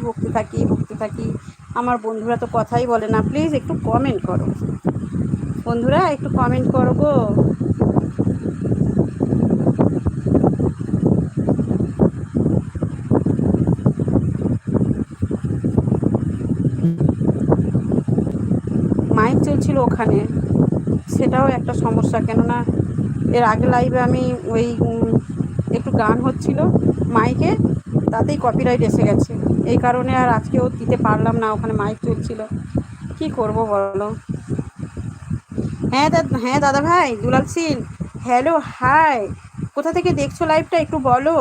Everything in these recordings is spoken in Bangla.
বকতে থাকি বকতে থাকি। আমার বন্ধুরা তো কথাই বলে না। প্লিজ একটু কমেন্ট করো। বন্ধুরা, একটু কমেন্ট করো গো। মাইক চলছিল ওখানে। সেটাও একটা সমস্যা। কেননা এর আগে লাইভে আমি ওই একটু গান হচ্ছিল মাইকে তাতেই কপিরাইট এসে গেছে। এই কারণে আর আজকেও দিতে পারলাম না, ওখানে মাইক চলছিল। কি করব বলো? হ্যাঁ দাদা হ্যাঁ দাদা ভাই, দুলাল সিং হ্যালো হাই কোথা থেকে দেখছ লাইভটা একটু বলো?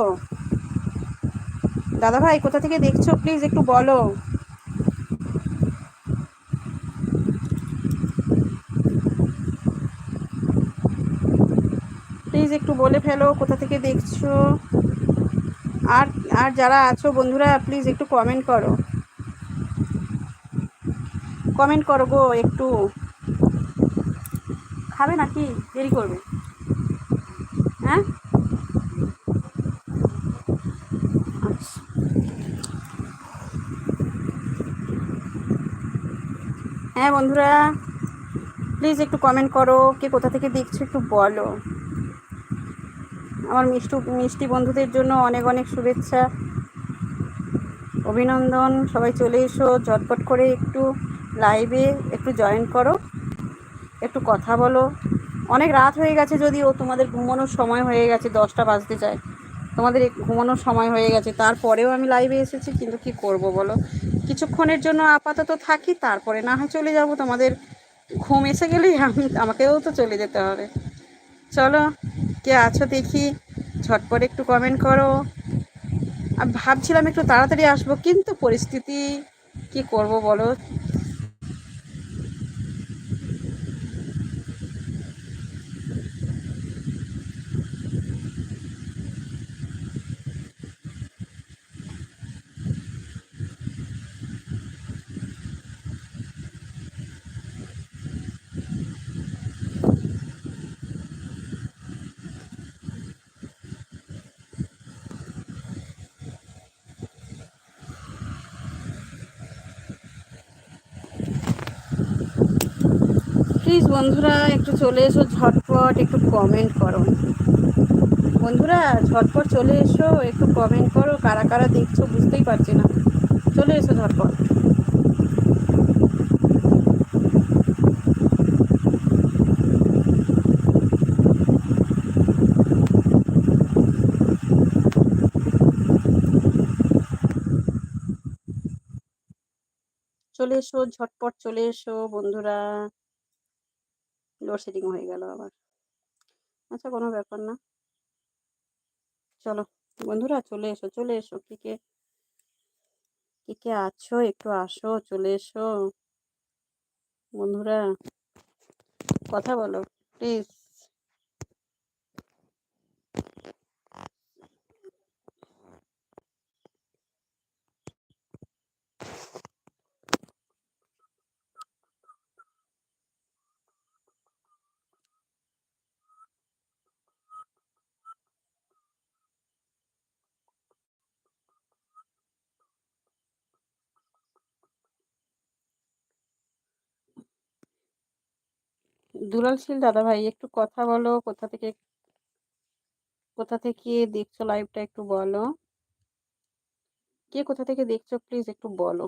দাদা ভাই, কোথা থেকে দেখছ? প্লিজ একটু বলো। প্লিজ একটু বলে ফেলো, কোথা থেকে দেখছ? আর আর যারা আছো বন্ধুরা প্লিজ একটু কমেন্ট করো। কমেন্ট করো গো একটু। খাবে নাকি? দেরি করবে। হ্যাঁ? আচ্ছা। হ্যাঁ বন্ধুরা প্লিজ একটু কমেন্ট করো, কে কোথা থেকে দেখছ একটু বলো। আমার মিষ্টি মিষ্টি বন্ধুদের জন্য অনেক অনেক শুভেচ্ছা। অভিনন্দন। সবাই চলে এসো, ঝটপট করে একটু লাইভে একটু জয়েন করো। একটু কথা বলো। অনেক রাত হয়ে গেছে যদিও তোমাদের ঘুমানোর সময় হয়ে গেছে, দশটা বাজতে চায় তোমাদের ঘুমানোর সময় হয়ে গেছে। তারপরেও আমি লাইভে এসেছি, কিন্তু কি করব বলো? কিছুক্ষণের জন্য আপাতত থাকি, তারপরে না হয় চলে যাব। তোমাদের ঘুম এসে গেলেই আমি আমাকেও তো চলে যেতে হবে। চলো। কে আছো দেখি? ঝটপট একটু কমেন্ট করো। আর ভাবছিলাম একটু তাড়াতাড়ি আসব, কিন্তু পরিস্থিতি কি করব বলো? প্লিজ বন্ধুরা একটু চলে এসো, ঝটপট একটু কমেন্ট করো। বন্ধুরা, ঝটপট চলে এসো, একটু কমেন্ট করো, কারা কারা দেখছ বুঝতেই পারছি না। চলে এসো ঝটপট। চলে এসো, ঝটপট চলে এসো বন্ধুরা। লোডশেডিং হয়ে গেল আবার। আচ্ছা কোনো ব্যাপার না। চলো, বন্ধুরা, চলে এসো চলে এসো। কে কে কে কে আছো, একটু আসো, চলে এসো। বন্ধুরা, কথা বলো প্লিজ দুলালশীল দাদা ভাই একটু কথা বলো। কোথা থেকে কোথা থেকে দেখছ লাইভটা একটু বলো। কে কোথা থেকে দেখছ? প্লিজ একটু বলো।